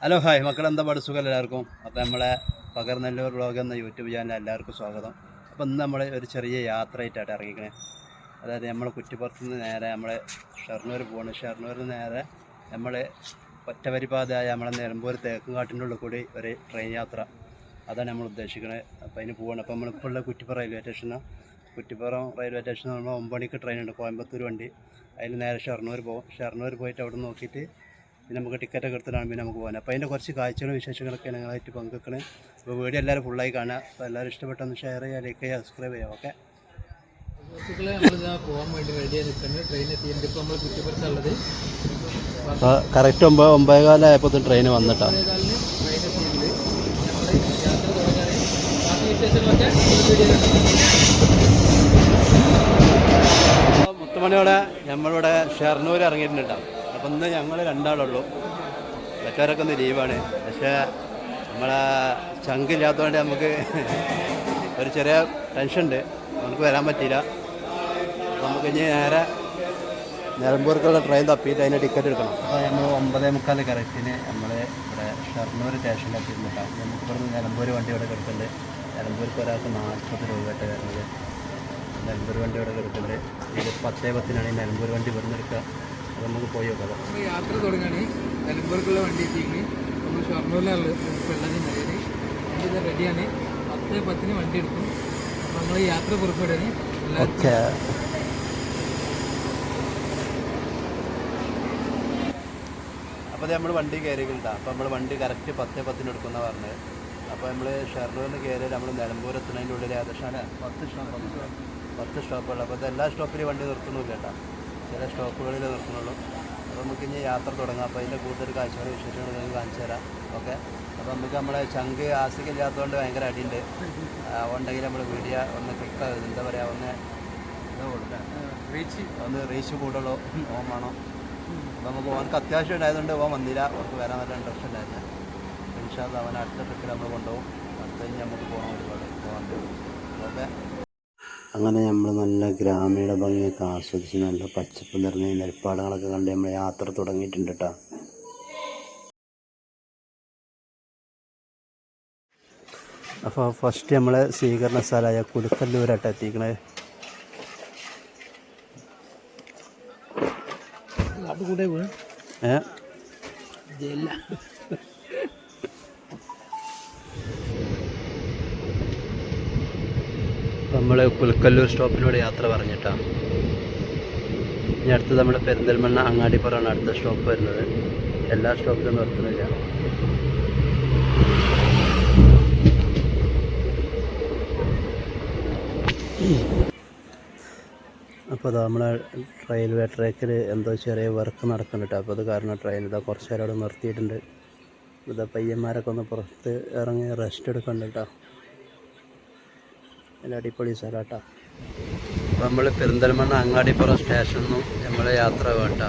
Hello hi. മക്കളെ എന്താ പാട്? സുഖം എല്ലാവർക്കും. അപ്പോൾ നമ്മളെ പകർന്നല്ലൂർ ബ്ലോഗ് എന്ന യൂട്യൂബ് ചാനൽ എല്ലാവർക്കും സ്വാഗതം. അപ്പോൾ ഇന്ന് നമ്മൾ ഒരു ചെറിയ യാത്രയായിട്ടാണ് ഇറങ്ങിക്കണേ. അതായത് നമ്മൾ കുറ്റിപ്പുറത്ത് നിന്ന് നേരെ നമ്മൾ ഷർണൂർ പോകണം ഷർണൂരിൽ നിന്ന് നേരെ നമ്മൾ ഒറ്റവരിപാതയായ നമ്മളെ നിലമ്പൂർ തേക്കുംകാട്ടിന്റെ ഉള്ളിൽ കൂടി ഒരു ട്രെയിൻ യാത്ര. അതാണ് നമ്മൾ ഉദ്ദേശിക്കുന്നത് അപ്പോൾ അതിന് പോകണം അപ്പോൾ നമ്മളിപ്പോൾ ഉള്ള കുറ്റിപ്പുറം റെയിൽവേ സ്റ്റേഷനാണ് കുറ്റിപ്പുറം റെയിൽവേ സ്റ്റേഷനിൽ നമ്മൾ ഒമ്പണിക്ക് ട്രെയിൻ ഉണ്ട്. കോയമ്പത്തൂർ വണ്ടി. അതിൽ നേരെ ഷർണൂർ പോകും ഷർണൂർ പോയിട്ട് അവിടെ നോക്കിയിട്ട് പിന്നെ നമുക്ക് ടിക്കറ്റൊക്കെ എടുത്തിട്ടാണ് പിന്നെ നമുക്ക് പോകാൻ അപ്പോൾ അതിന്റെ കുറച്ച് കാഴ്ചകളും വിശേഷങ്ങളൊക്കെ നിങ്ങളായിട്ട് പങ്കുവെക്കണേ. അപ്പോൾ വീഡിയോ എല്ലാവരും ഫുള്ളായി കാണുക. അപ്പോൾ എല്ലാവരും ഇഷ്ടപ്പെട്ടൊന്ന് ഷെയർ ചെയ്യുക ലൈക്ക് ചെയ്യുക സബ്സ്ക്രൈബ് ചെയ്യുക. ഓക്കെ സുഹൃത്തുക്കളെ നമ്മളിതാ പോകാൻ വേണ്ടി റെഡിയായി നിൽക്കുന്നത് ട്രെയിൻ എത്തിയിട്ടുണ്ട്. ഇപ്പോൾ നമ്മൾ കുറ്റിപ്പുറത്തുള്ളത് അപ്പോൾ കറക്റ്റ് ഒമ്പത് ഒമ്പത് കാലമായപ്പോൾ ട്രെയിൻ വന്നിട്ടാണ് മുത്തുമണിയോടെ നമ്മളിവിടെ ഷെർണൂർ ഇറങ്ങിയിട്ടുണ്ട്. അപ്പം ഇന്ന് ഞങ്ങൾ രണ്ടാളുള്ളൂ. മറ്റവരൊക്കെ ഒന്ന് ലീവാണ്. പക്ഷേ നമ്മളെ ചങ്കില്ലാത്തതുകൊണ്ട് നമുക്ക് ഒരു ചെറിയ ടെൻഷൻ ഉണ്ട്. നമുക്ക് വരാൻ പറ്റിയില്ല. നമുക്ക് ഇനി നേരെ നിലമ്പൂർക്കുള്ള ട്രെയിൻ തപ്പിയിട്ട് അതിന്റെ ടിക്കറ്റ് എടുക്കണം. അപ്പോൾ നമ്മൾ ഒമ്പതേ മുക്കാൽ കറക്റ്റിന് നമ്മൾ ഇവിടെ ഷർണൂർ സ്റ്റേഷനിൽ എത്തിയിട്ടുണ്ട്. നമുക്ക് ഇവിടുന്ന് നിലമ്പൂർ വണ്ടി ഇവിടെ കിടക്കുന്നുണ്ട്. നിലമ്പൂർക്ക് ഒരാൾക്ക് നാൽപ്പത് രൂപയായിട്ട് വരുന്നത്. നിലമ്പൂർ വണ്ടി ഇവിടെ കിടക്കുന്നുണ്ട്. ഇത് പത്തേ പത്തിനാണ് നിലമ്പൂർ വണ്ടി അത് നമുക്ക് പോയി നോക്കാം. യാത്ര തുടങ്ങാണ്. നിലമ്പൂർക്കുള്ള വണ്ടി എത്തിയിരുന്നു നമ്മൾ ഷൊർണൂരിലാണ് വെള്ളത്തിൽ നിലയിൽ വണ്ടി ഇത് റെഡിയാണ് പത്ത് പത്തിന് വണ്ടി എടുക്കും. അപ്പം നമ്മൾ യാത്ര പുറപ്പെടുകയാണ്. എല്ലാവർക്കും അപ്പോൾ നമ്മൾ വണ്ടി കയറിയില്ല അപ്പോൾ നമ്മൾ വണ്ടി കറക്റ്റ് പത്തേ പത്തിന് എടുക്കുന്ന പറഞ്ഞത് അപ്പോൾ നമ്മൾ ഷെർണൂരിന് കയറി നമ്മൾ നിലമ്പൂർ എത്തുന്നതിന്റെ ഉള്ളിൽ ഏകദേശം പത്ത് സ്റ്റോപ്പ് പത്ത് സ്റ്റോപ്പുകൾ അപ്പോൾ എല്ലാ സ്റ്റോപ്പിലും വണ്ടി നിർത്തുന്നില്ല കേട്ടോ. ചില സ്റ്റോപ്പുകളിൽ നിർത്തുന്നുള്ളൂ. അപ്പോൾ നമുക്ക് ഇനി യാത്ര തുടങ്ങാം. അപ്പോൾ അതിന്റെ കൂടുതൽ കാഴ്ചകൾ വിശേഷങ്ങൾ ഞാൻ കാണിച്ചു തരാം. ഓക്കെ? അപ്പോൾ നമുക്ക് നമ്മളെ ചങ്ക് ആസിക്കില്ലാത്തതുകൊണ്ട് ഭയങ്കര അടിയുണ്ട്. ഉണ്ടെങ്കിൽ നമ്മൾ വീഡിയോ ഒന്ന് ക്ലിക്ക് എന്താ പറയുക ഒന്ന് റീച്ച്. ഒന്ന് റീച്ച് കൂടുള്ളൂ. ഓം വേണം. അപ്പോൾ നമുക്ക് ഓനക്ക് അത്യാവശ്യം ഉണ്ടായതുകൊണ്ട് ഓൻ വന്നില്ല. ഓർക്ക് വരാൻ നല്ല ഇൻട്രസ്റ്റ് ഉണ്ടായിരുന്നു. ഇൻഷാദ് അവൻ അടുത്ത ട്രിപ്പിൽ നമ്മൾ കൊണ്ടുപോകും. അടുത്ത കഴിഞ്ഞ് നമുക്ക് പോകാൻ ഒരുപാട് അങ്ങനെ നമ്മൾ നല്ല ഗ്രാമീണ ഭംഗിയൊക്കെ ആസ്വദിച്ച് നല്ല പച്ചപ്പ് നിറഞ്ഞ നെൽപ്പാടങ്ങളൊക്കെ കണ്ട് നമ്മൾ യാത്ര തുടങ്ങിയിട്ടുണ്ട് കേട്ടോ അപ്പോൾ ഫസ്റ്റ് നമ്മളെ സ്വീകരണ സ്ഥലമായ കുലുക്കല്ലൂരായിട്ട് എത്തിക്കണേ. അതുകൂടെ നമ്മൾ പുൽക്കല്ലൂർ സ്റ്റോപ്പിലൂടെ യാത്ര പറഞ്ഞിട്ടാണ് ഇനി അടുത്ത് നമ്മുടെ പെരിന്തൽമണ്ണ അങ്ങാടിപ്പുറമാണ് അടുത്ത സ്റ്റോപ്പ് വരുന്നത്. എല്ലാ സ്റ്റോപ്പിലും നിർത്തുന്നില്ല. അപ്പോൾ അത് നമ്മളെ റെയിൽവേ ട്രാക്കിൽ എന്തോ ചെറിയ വർക്ക് നടക്കുന്നുണ്ട് അപ്പോൾ അത് കാരണം ട്രെയിൻ ഇതാ കുറച്ച് നേരം അവിടെ നിർത്തിയിട്ടുണ്ട്. ഇതാ പയ്യന്മാരൊക്കെ ഒന്ന് പുറത്ത് ഇറങ്ങി റെസ്റ്റ് എടുക്കുന്നുണ്ട് കേട്ടോ. നല്ല അടിപൊളി സ്ഥലമാട്ടാ. നമ്മൾ പെരിന്തൽമണ്ണ അങ്ങാടിപ്പുറം സ്റ്റേഷനിൽ നിന്നും നമ്മളെ യാത്ര വേണ്ട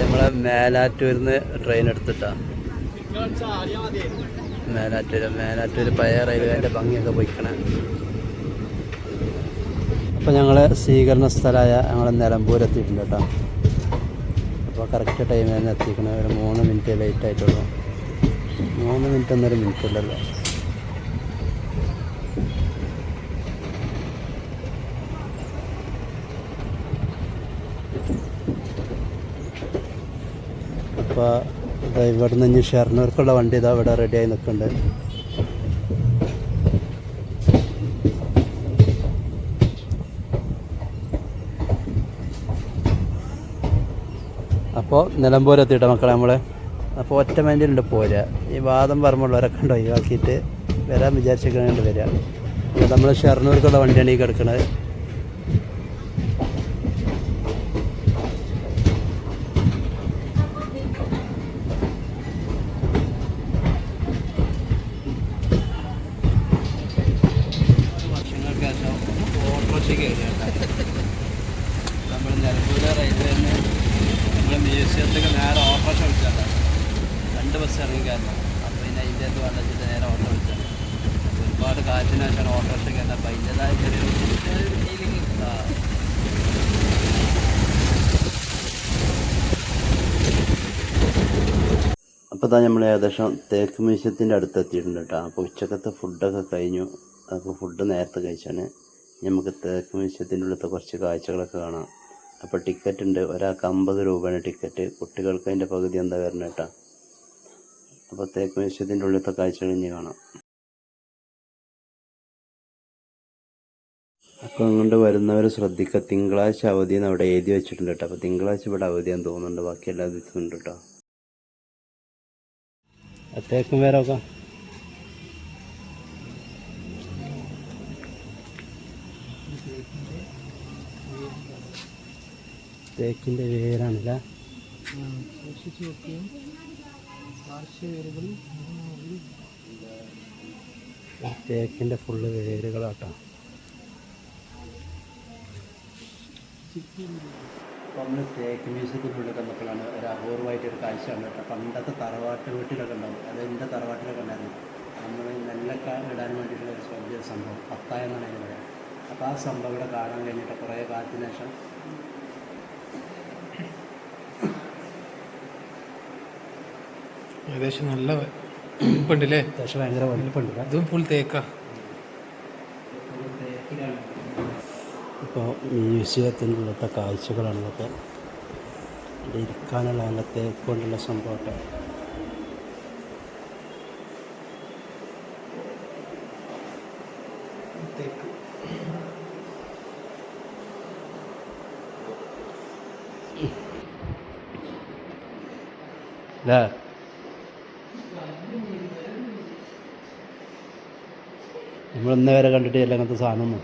നമ്മളെ മേലാറ്റൂരിൽ നിന്ന് ട്രെയിൻ എടുത്തിട്ടാണ് മേലാറ്റൂര് മേലാറ്റൂര് പഴയ റെയിൽവേന്റെ ഭംഗിയൊക്കെ പോയിക്കണേ. അപ്പോൾ ഞങ്ങൾ സ്വീകരണ സ്ഥലമായ ഞങ്ങൾ നിലമ്പൂർ എത്തിയിട്ടുണ്ട് കേട്ടോ. അപ്പോൾ കറക്റ്റ് ടൈമിൽ തന്നെ എത്തിക്കണം. ഒരു മൂന്ന് മിനിറ്റ് ലേറ്റ് ആയിട്ടുള്ളൂ. മൂന്ന് മിനിറ്റ് ഒന്നൊരു മിനിറ്റ് ഇല്ലല്ലോ. അപ്പോൾ ഇതാ ഇവിടുന്ന് ഇനി ഷെർണൂർക്കുള്ള വണ്ടി ഇതാ ഇവിടെ റെഡിയായി നിൽക്കുന്നുണ്ട് അപ്പോൾ നിലമ്പൂർ എത്തിയിട്ട് മക്കളെ നമ്മൾ അപ്പോൾ ഒറ്റ മൈൻഡിലുണ്ട് പോരുക ഈ വാദം പറമ്പുള്ളവരൊക്കെ ഉണ്ട്? ഒഴിവാക്കിയിട്ട് വരാൻ വിചാരിച്ചിരിക്കണുണ്ട് വരിക നമ്മൾ ഷെർണൂർക്കുള്ള വണ്ടിയാണ് ഈ കിടക്കുന്നത് വർഷങ്ങൾക്ക് ശേഷം ഓട്ടോറിക്ഷ കയറിയാണ് നമ്മൾ നിലമ്പൂർ റെയിൽവേയിൽ നിന്ന് നമ്മൾ മ്യൂസിയത്തേക്ക് നേരെ ഓട്ടോറിക്ഷ വിളിച്ചാൽ രണ്ട് ബസ് ഇറങ്ങി കയറണം അപ്പോൾ പിന്നെ അതിന്റെ അത് വെള്ളത്തിട്ട് നേരെ ഓട്ടോ വിളിച്ചാണ് ഒരുപാട് കാറ്റിന് ശേഷമാണ് ഓട്ടോറിക്ഷ കയറുന്നത് അപ്പം അതിന്റെതായ ചെറിയൊരു ഫീലിംഗ് ആ അപ്പോൾ തന്നെ നമ്മൾ ഏകദേശം തേക്ക് മ്യൂസിയത്തിന്റെ അടുത്ത് എത്തിയിട്ടുണ്ട് കേട്ടോ. അപ്പോൾ ഉച്ചക്കത്തെ ഫുഡൊക്കെ കഴിഞ്ഞു. അപ്പോൾ ഫുഡ് നേരത്തെ കഴിച്ചാണ്. നമുക്ക് തേക്ക് മ്യൂസിയത്തിന്റെ അടുത്ത് കുറച്ച് കാഴ്ചകളൊക്കെ കാണാം. അപ്പോൾ ടിക്കറ്റ് ഉണ്ട്. ഒരാൾക്ക് അമ്പത് രൂപയാണ് ടിക്കറ്റ്. കുട്ടികൾക്ക് അതിന്റെ പകുതി എന്താ വരുന്നത് കേട്ടോ. അപ്പോൾ തേക്ക് മ്യൂസിയത്തിന്റെ ഉള്ളിലത്തെ കാഴ്ചകൾ ഇനി കാണാം. അപ്പോൾ അങ്ങോട്ട് വരുന്നവർ ശ്രദ്ധിക്കുക. തിങ്കളാഴ്ച അവധി എന്ന് അവിടെ എഴുതി വെച്ചിട്ടുണ്ട് കേട്ടോ. അപ്പോൾ തിങ്കളാഴ്ച ഇവിടെ അവധിയാന്ന് തോന്നുന്നുണ്ട്. ബാക്കി എല്ലാ ദിവസവും ഉണ്ട് കേട്ടോ. തേക്കും വേരൊക്കെ തേക്കിന്റെ വേരാണല്ലേ? സൂക്ഷിച്ച് വെക്കുകയും കാർഷിക വേരുകളിൽ തേക്കിന്റെ ഫുള്ള് വേരുകളാട്ടോ. നമ്മൾ തേക്ക് മ്യൂസിയത്തിനുള്ളിൽ കണ്ടപ്പോഴാണ് ഒരു അപൂർവമായിട്ട് ഒരു കാഴ്ച കേട്ടോ പണ്ടത്തെ തറവാട്ട് വീട്ടിലൊക്കെ ഉണ്ടാവും. അത് എന്റെ തറവാട്ടിലൊക്കെ ഉണ്ടായിരുന്നു. നമ്മൾ നെല്ലൊക്കെ ഇടാൻ വേണ്ടിയിട്ടുള്ള ഒരു വലിയൊരു സംഭവം പത്തായ എന്നാണ് അതിന് പറയാം അപ്പോൾ ആ സംഭവം ഇവിടെ കാണാൻ കഴിഞ്ഞിട്ട് കുറേ കാലത്തിന് ശേഷം ഏകദേശം നല്ല വലിപ്പുണ്ടല്ലേ ഏകദേശം ഭയങ്കര വലിപ്പമുണ്ട് അതും ഫുൾ തേക്കാ. ഇപ്പോൾ മ്യൂസിയത്തിന്റെ ഉള്ളത്തെ കാഴ്ചകളാണ് ഇതൊക്കെ ഇരിക്കാനുള്ള അങ്ങനത്തെ കൊണ്ടുള്ള സംഭവമൊക്കെ. അല്ലേ വരെ കണ്ടിട്ടില്ല അങ്ങനത്തെ സാധനമൊന്നും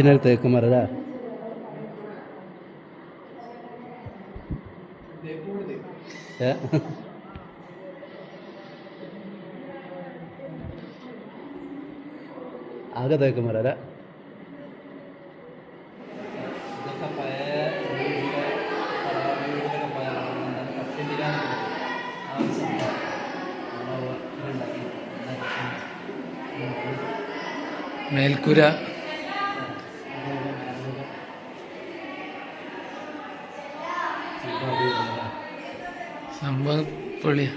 ഒറിജിനൽ തേക്ക് மரதா? ആകെ തേക്ക് മരം അല്ലേ? ഇതൊക്കെ സംഭവം പൊളിയാ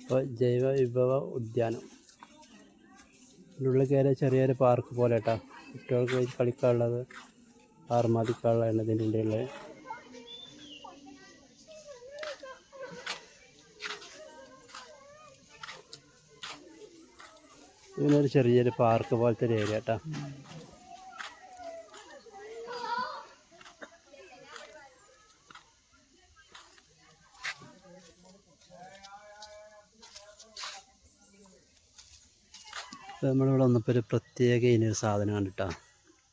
ഇപ്പോൾ ജൈവ വിഭവ ഉദ്യാനം. ഉള്ളിൽ കയറിയ ചെറിയൊരു പാർക്ക് പോലെ കേട്ടോ കുട്ടികൾക്ക് കളിക്കാനുള്ളത് ആർമാദിക്കാനുള്ളതാണ് ഇതിന്റെ ഉള്ളിലുള്ളത് ഒരു ചെറിയൊരു പാർക്ക് പോലത്തെ ഒരു ഏരിയ കേട്ടോ നമ്മളിവിടെ വന്നപ്പോൾ ഒരു പ്രത്യേക ഇനൊരു സാധനം കണ്ടിട്ടാ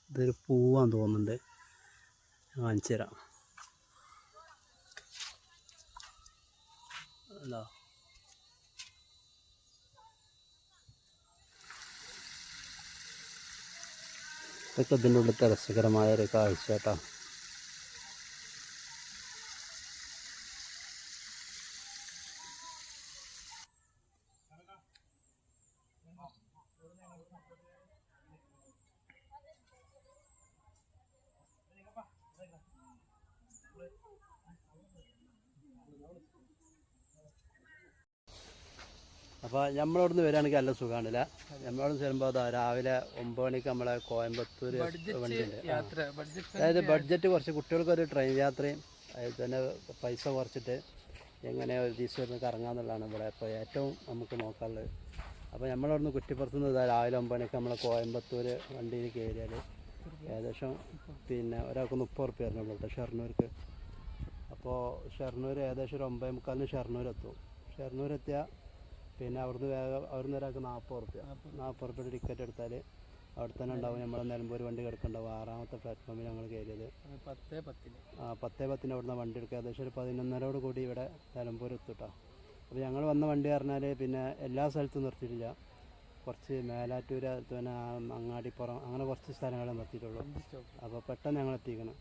ഇതൊരു പൂവാന്ന് തോന്നുന്നുണ്ട്. കാണിച്ചു തരാം. അല്ലോ ഇതൊക്കെ ഇതിന്റെ ഉള്ളിലത്തെ രസകരമായ ഒരു കാഴ്ച കേട്ടോ. അപ്പോൾ നമ്മളവിടെ നിന്ന് വരികയാണെങ്കിൽ നല്ല സുഖമാണില്ല നമ്മളവിടെ നിന്ന് ചെല്ലുമ്പോൾ അതാ രാവിലെ ഒമ്പത് മണിക്ക് നമ്മളെ കോയമ്പത്തൂർ വണ്ടിയുണ്ട്. അതായത് ബഡ്ജറ്റ് കുറച്ച് കുട്ടികൾക്കൊരു ട്രെയിൻ യാത്രയും അതിൽ തന്നെ പൈസ കുറച്ചിട്ട് എങ്ങനെ ഒരു ദിവസം ഇരുന്ന് കറങ്ങാമെന്നുള്ളതാണ് ഇവിടെ. അപ്പോൾ ഏറ്റവും നമുക്ക് നോക്കാനുള്ളത്. അപ്പോൾ നമ്മളവിടെ നിന്ന് കുറ്റിപ്പുറത്ത് നിന്ന് ഇതാ രാവിലെ ഒമ്പത് മണിക്ക് നമ്മളെ കോയമ്പത്തൂർ വണ്ടിയിൽ കയറിയാൽ ഏകദേശം പിന്നെ ഒരാൾക്ക് മുപ്പത് ഉറുപ്പ്യ ആയിരുന്നു ഇവിടെ ഷെർണൂർക്ക്. അപ്പോൾ ഷെർണൂർ ഏകദേശം ഒരു ഒമ്പത് മുക്കാലിന് ഷെർണൂർ എത്തും ഷെർണൂർ എത്തിയാൽ പിന്നെ അവിടുന്ന് വേഗം അവിടുന്ന് ഒരാൾക്ക് നാൽപ്പത് റുപ്യ നാൽപ്പത് റുപ്യയുടെ ടിക്കറ്റ് എടുത്താൽ അവിടെ തന്നെ ഉണ്ടാവും. നമ്മളെ നിലമ്പൂർ വണ്ടി കിടക്കുന്നുണ്ടാവും. ആറാമത്തെ പ്ലാറ്റ്ഫോമിൽ ഞങ്ങൾ കയറിയത്. പത്തേ പത്തിന്. ആ പത്തേ പത്തിന് അവിടുന്ന് വണ്ടി എടുക്കുക. ഏകദേശം ഒരു പതിനൊന്നരോട് കൂടി ഇവിടെ നിലമ്പൂർ എത്തുട്ടോ അപ്പോൾ ഞങ്ങൾ വന്ന വണ്ടി പറഞ്ഞാൽ പിന്നെ എല്ലാ സ്ഥലത്തും നിർത്തിയിട്ടില്ല. കുറച്ച് മേലാറ്റൂർ പിന്നെ അങ്ങാടിപ്പുറം അങ്ങനെ കുറച്ച് സ്ഥലങ്ങളെ നിർത്തിയിട്ടുള്ളൂ. അപ്പോൾ പെട്ടെന്ന് ഞങ്ങൾ എത്തിക്കണം.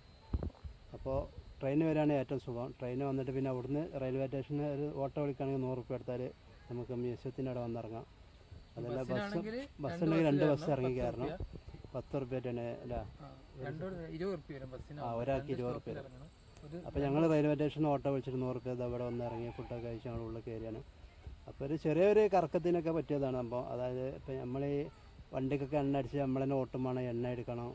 അപ്പോൾ ട്രെയിൻ വരികയാണെങ്കിൽ ഏറ്റവും സുഖം. ട്രെയിൻ വന്നിട്ട് പിന്നെ അവിടുന്ന് റെയിൽവേ സ്റ്റേഷനിൽ ഒരു ഓട്ടോ വിളിക്കുകയാണെങ്കിൽ നൂറ് റുപ്യ എടുത്താൽ നമുക്ക് മ്യൂസിയത്തിന്റെ അവിടെ വന്നിറങ്ങാം. അതല്ല ബസ് ബസ് ഉണ്ടെങ്കിൽ രണ്ട് ബസ് ഇറങ്ങി കയറണം. പത്ത് റുപ്യറ്റാണ് അല്ല ആ ഒരാൾക്ക് ഇരുപത് റുപ്യ അപ്പോൾ ഞങ്ങൾ റെയിൽവേ സ്റ്റേഷനിൽ ഓട്ടോ വിളിച്ചിട്ട് നൂറ് റുപ്യ അവിടെ വന്ന് ഇറങ്ങി ഫുഡൊക്കെ കഴിച്ച് ഞങ്ങൾ ഉള്ളിൽ കയറിയാണ്. അപ്പോൾ ഒരു ചെറിയൊരു കറക്കത്തിനൊക്കെ പറ്റിയതാണ് അപ്പോൾ അതായത് ഇപ്പം നമ്മൾ ഈ വണ്ടിക്കൊക്കെ എണ്ണ അടിച്ച് നമ്മൾ തന്നെ ഓട്ടം വേണം എണ്ണ എടുക്കണം.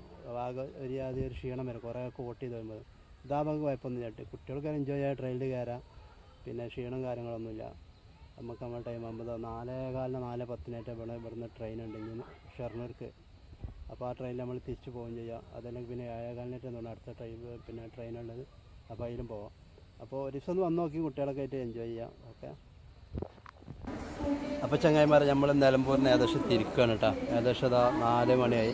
ആകെ ഒരു ആദ്യം ഒരു ക്ഷീണം വരും. കുറേ ഒക്കെ ഓട്ട് ചെയ്ത് വരുമ്പോൾ ഇതാ നമുക്ക് കുഴപ്പമൊന്നുമില്ല. ചേട്ടി കുട്ടികൾക്ക് എൻജോയ് ആയി ട്രെയിനിൽ കയറാം. പിന്നെ ക്ഷീണം കാര്യങ്ങളൊന്നുമില്ല. നമുക്ക് നമ്മുടെ ടൈം ആകുമ്പോൾ നാലേ കാലിന് നാല് പത്തിനായിട്ട് ഇവിടെ ഇവിടുന്ന് ട്രെയിൻ ഉണ്ട്. ഇനി ഷെർണൂർക്ക്. അപ്പോൾ ആ ട്രെയിനിൽ നമ്മൾ തിരിച്ചു പോവുകയും ചെയ്യാം. അതല്ലെങ്കിൽ പിന്നെ ഏഴേകാലിനായിട്ട് എന്താണ് അടുത്ത ട്രെയിൻ പിന്നെ ട്രെയിൻ ഉള്ളത്. അപ്പോൾ അതിലും പോവാം. അപ്പോൾ ഒരു ദിവസം വന്ന് നോക്കി കുട്ടികളൊക്കെ ആയിട്ട് എൻജോയ് ചെയ്യാം. ഓക്കെ? അപ്പോൾ ചങ്ങായിമാരെ നമ്മൾ നിലമ്പൂരിന് ഏകദേശം തിരിക്കുകയാണ് കേട്ടോ. ഏകദേശം ഇതാ നാല് മണിയായി.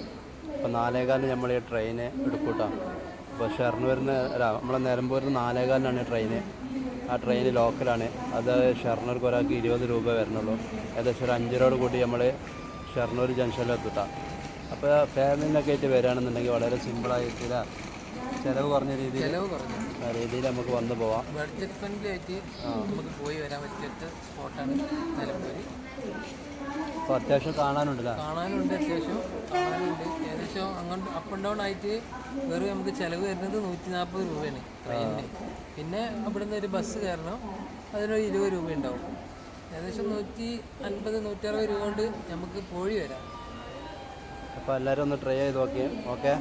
അപ്പോൾ നാലേകാലിന് നമ്മൾ ഈ ട്രെയിന് എടുക്കൂട്ടോ കേട്ടോ. അപ്പോൾ ഷെർണൂരിന് അല്ല നമ്മളെ നിലമ്പൂരിന് നാലേകാലിനാണ് ട്രെയിന് ആ ട്രെയിൻ ലോക്കലാണ് അത് ഷെർണൂർക്ക് ഒരാൾക്ക് ഇരുപത് രൂപ വരുന്നുള്ളൂ. ഏകദേശം ഒരു അഞ്ചരോട് കൂടി നമ്മൾ ഷെർണൂർ ജംഗ്ഷനിൽ എത്തിട്ടാം. അപ്പോൾ ഫാമിലിനൊക്കെ ആയിട്ട് വരികയാണെന്നുണ്ടെങ്കിൽ വളരെ സിമ്പിളായിട്ട് ചിലവ് കുറഞ്ഞ രീതിയിൽ രീതിയിൽ നമുക്ക് വന്നു പോവാം. ബഡ്ജറ്റ് ഫ്രണ്ട്ലി ആയിട്ട് നമുക്ക് പോയി വരാൻ പറ്റിയ സ്പോട്ടാണ് നിലമ്പൂര്. അപ്പോൾ അത്യാവശ്യം കാണാനുണ്ടല്ലോ? കാണാനുണ്ട് അത്യാവശ്യം കാണാനുണ്ട്. ഏകദേശം അങ്ങോട്ട് അപ്പ് ആൻഡ് ഡൗൺ ആയിട്ട് വേറെ നമുക്ക് ചിലവ് വരുന്നത് നൂറ്റി നാൽപ്പത് രൂപയാണ് ട്രെയിനിന് പിന്നെ അവിടെ നിന്ന് ഒരു ബസ് കയറണം. അതിനൊരു ഇരുപത് രൂപ ഉണ്ടാവും. ഏകദേശം നൂറ്റി അൻപത് നൂറ്ററുപത് രൂപ കൊണ്ട് നമുക്ക് പോയി വരാം. അപ്പോൾ എല്ലാവരും ഒന്ന് ട്രൈ ചെയ്ത് നോക്കിയേ. ഓക്കെ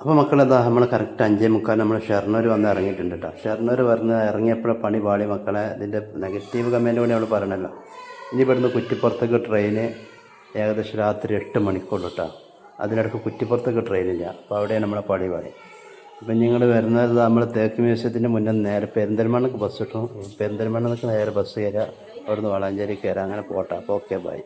അപ്പോൾ മക്കളെന്താ നമ്മൾ കറക്റ്റ് അഞ്ചേ മുക്കാൽ നമ്മൾ ഷെർണൂർ വന്ന് ഇറങ്ങിയിട്ടുണ്ട് കേട്ടോ ഷെർണൂർ വന്ന് ഇറങ്ങിയപ്പോഴേ പണി പാളി മക്കളെ. ഇതിന്റെ നെഗറ്റീവ് കമന്റ് കൂടി നമ്മൾ പറയണല്ലോ. ഇനി ഇവിടുന്ന് കുറ്റിപ്പുറത്തേക്ക് ട്രെയിന് ഏകദേശം രാത്രി എട്ട് മണിക്കുള്ളൂ കേട്ടോ അതിനിടയ്ക്ക് കുറ്റിപ്പുറത്തേക്ക് ട്രെയിനില്ല അപ്പോൾ അവിടെയാണ് നമ്മളെ പണി പാളി. അപ്പം നിങ്ങൾ വരുന്നത് നമ്മൾ തേക്ക് മ്യൂസിയത്തിന്റെ മുന്നേ നേരെ പെരിന്തൽമണ്ണക്ക് ബസ് കിട്ടും. പെരിന്തൽമണ്ണക്ക് നേരെ ബസ് കയറുക അവിടുന്ന് വളാഞ്ചേരി കയറുക അങ്ങനെ പോട്ടെ. അപ്പോൾ ഓക്കെ ബൈ